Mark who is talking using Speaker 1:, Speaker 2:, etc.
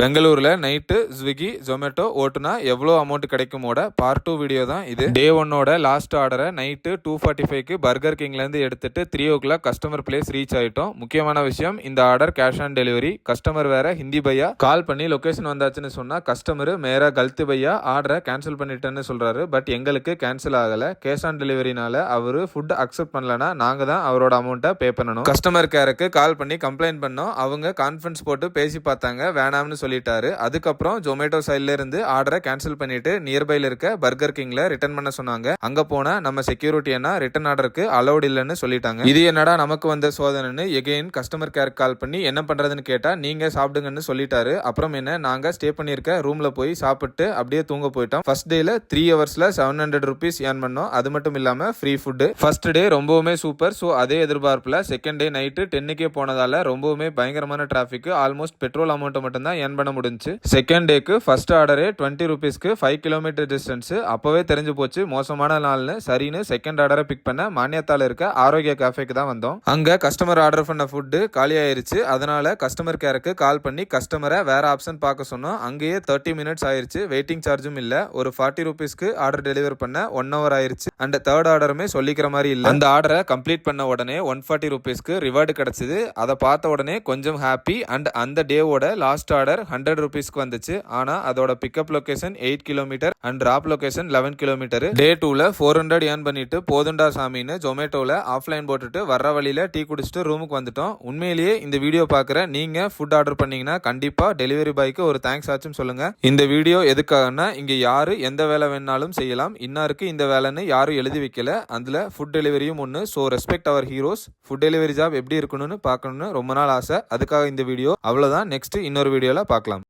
Speaker 1: பெங்களூரில் night Swiggy Zomato ஓட்டுனா எவ்வளோ அமௌண்ட் கிடைக்குமோட பார்ட் டூ வீடியோ தான் இது. டே ஒன்னோட லாஸ்ட் ஆர்டரை நைட்டு டூ ஃபார்ட்டி ஃபைவ்க்கு பர்கர் கிங்லேருந்து எடுத்துட்டு three o'clock customer place reach ஆகிட்டோம் முக்கியமான விஷயம் இந்த order cash on delivery customer வேற ஹிந்தி பையா? கால் பண்ணி லொக்கேஷன் வந்தாச்சுன்னு சொன்னால் கஸ்டமர் மேரா கல்த்து பையா? ஆர்டரை கேன்சல் பண்ணிட்டேன்னு சொல்கிறாரு பட் எங்களுக்கு கேன்சல் ஆகலை. கேஷ் ஆன் டெலிவரினால அவர் ஃபுட் அக்செப்ட் பண்ணலனா நாங்கள் தான் அவரோட அமௌண்ட்டை பே பண்ணணும். கஸ்டமர் கேருக்கு கால் பண்ணி கம்ப்ளைண்ட் பண்ணோம். அவங்க கான்ஃபரன்ஸ் போட்டு பேசி பார்த்தாங்க. வேணாம்னு சொல்லிட்டாரு. அதுக்கப்புறம் ஜொமேட்டோ சைட்ல இருந்து ஆர்டரை கேன்சல் பண்ணிட்டு நியர்பைல இருக்க பர்கர் கிங்ல ரிட்டர்ன் பண்ண சொன்னாங்க. அங்க போனா நம்ம செக்யூரிட்டி என்ன ரிட்டர்ன் ஆர்டருக்கு அலௌட் இல்லைன்னு சொல்லிட்டாங்க. இது என்னடா நமக்கு வந்த சோதனைன்னு எகெயின் கஸ்டமர் கேருக்கு கால் பண்ணி என்ன பண்றதுன்னு கேட்டா நீங்க சாப்பிடுங்கன்னு சொல்லிட்டாரு. அப்புறம் என்ன? நாங்க ஸ்டே பண்ணிருக்க ரூம்ல போய் சாப்பிட்டு அப்படியே தூங்க போயிட்டோம். ஃபர்ஸ்ட் டேல த்ரீ ஹவர்ஸ்ல செவன் ஹண்ட்ரட் ருபீஸ் ஏர்ன் பண்ணோம். அது மட்டும் இல்லாம ஃப்ரீ ஃபுட்டு ஃபர்ஸ்ட் டே ரொம்பவுமே சூப்பர் ஸோ அதே எதிர்பார்ப்புல செகண்ட் டே நைட்டு டென்னுக்கே போனதால ரொம்பவுமே பயங்கரமான டிராஃபிக் ஆல்மோஸ்ட் பெட்ரோல் அமௌண்ட்டை மட்டும் தான் ஏர்ன் பண்ண முடிஞ்சுச்சு. செகண்ட் டேக்கு ஃபர்ஸ்ட் ஆர்டரே டுவெண்ட்டி ருபீஸ்க்கு ஃபைவ் கிலோமீட்டர் டிஸ்டன்ஸ் அப்போவே தெரிஞ்சு போச்சு மோசமான நாள்னு. சரின்னு செகண்ட் ஆர்டரை பிக் பண்ண மானியத்தால் இருக்க ஆரோக்கிய கேஃபேக்கு தான் வந்தோம். அங்கே கஸ்டமர் ஆர்டர் பண்ண ஃபுட்டு காலி ஆயிருச்சு. அதனால கஸ்டமர் கேருக்கு கால் பண்ணி கஸ்டமரை வேற ஆப்ஷன் பார்க்க சொன்னோம். அங்கேயே தேர்ட்டி மினிட்ஸ் ஆயிருச்சு. வெயிட்டிங் சார்ஜும் இல்லை. ஒரு ஃபார்ட்டி ருபீஸ்க்கு ஆர்டர் டெலிவர் பண்ண ஒன் ஹவர் ஆயிருச்சு. அண்ட் தேர்ட் ஆர்டருமே சொல்லிக்கிற மாதிரி இல்லை. அந்த ஆர்டரை கம்ப்ளீட் பண்ண உடனே ஒன் ஃபார்ட்டி ருபீஸ்க்கு ரிவார்டு கிடைச்சது. அதை பார்த்த உடனே கொஞ்சம் ஹாப்பி அண்ட் அந்த டேவோட லாஸ்ட் ஆர்டர் ஹண்ட்ரட் ருபீஸ்க்கு வந்துச்சு. ஆனா அதோட pickup location eight kilometre and drop location eleven kilometre day டூல ஃபோர் ஹண்ட்ரட் ஏர்ன் பண்ணிட்டு போதுண்டா சாமின்னு ஜொமேட்டோல ஆஃப்லைன் போட்டுட்டு வர்ற வழியில டீ குடிச்சிட்டு ரூமுக்கு வந்துட்டோம். உண்மையிலேயே இந்த வீடியோ பார்க்குற நீங்க ஃபுட் ஆர்டர் பண்ணீங்கன்னா கண்டிப்பா டெலிவரி பாய்க்கு ஒரு தேங்க்ஸ் ஆச்சும் சொல்லுங்க. இந்த வீடியோ எதுக்காகனா இங்க யாரு எந்த வேலை வேணாலும் செய்யலாம். இன்னாருக்கு இந்த வேலைன்னு யாரும் எழுதி வைக்கல. அதுல ஃபுட் டெலிவரியும் ஒன்று so respect our heroes food delivery job எப்படி இருக்கணும்னு பார்க்கணும்னு ரொம்ப நாள் ஆசை. அதுக்காக இந்த வீடியோ அவ்வளோதான் நெக்ஸ்ட் இன்னொரு வீடியோவில் பார்க்கலாம்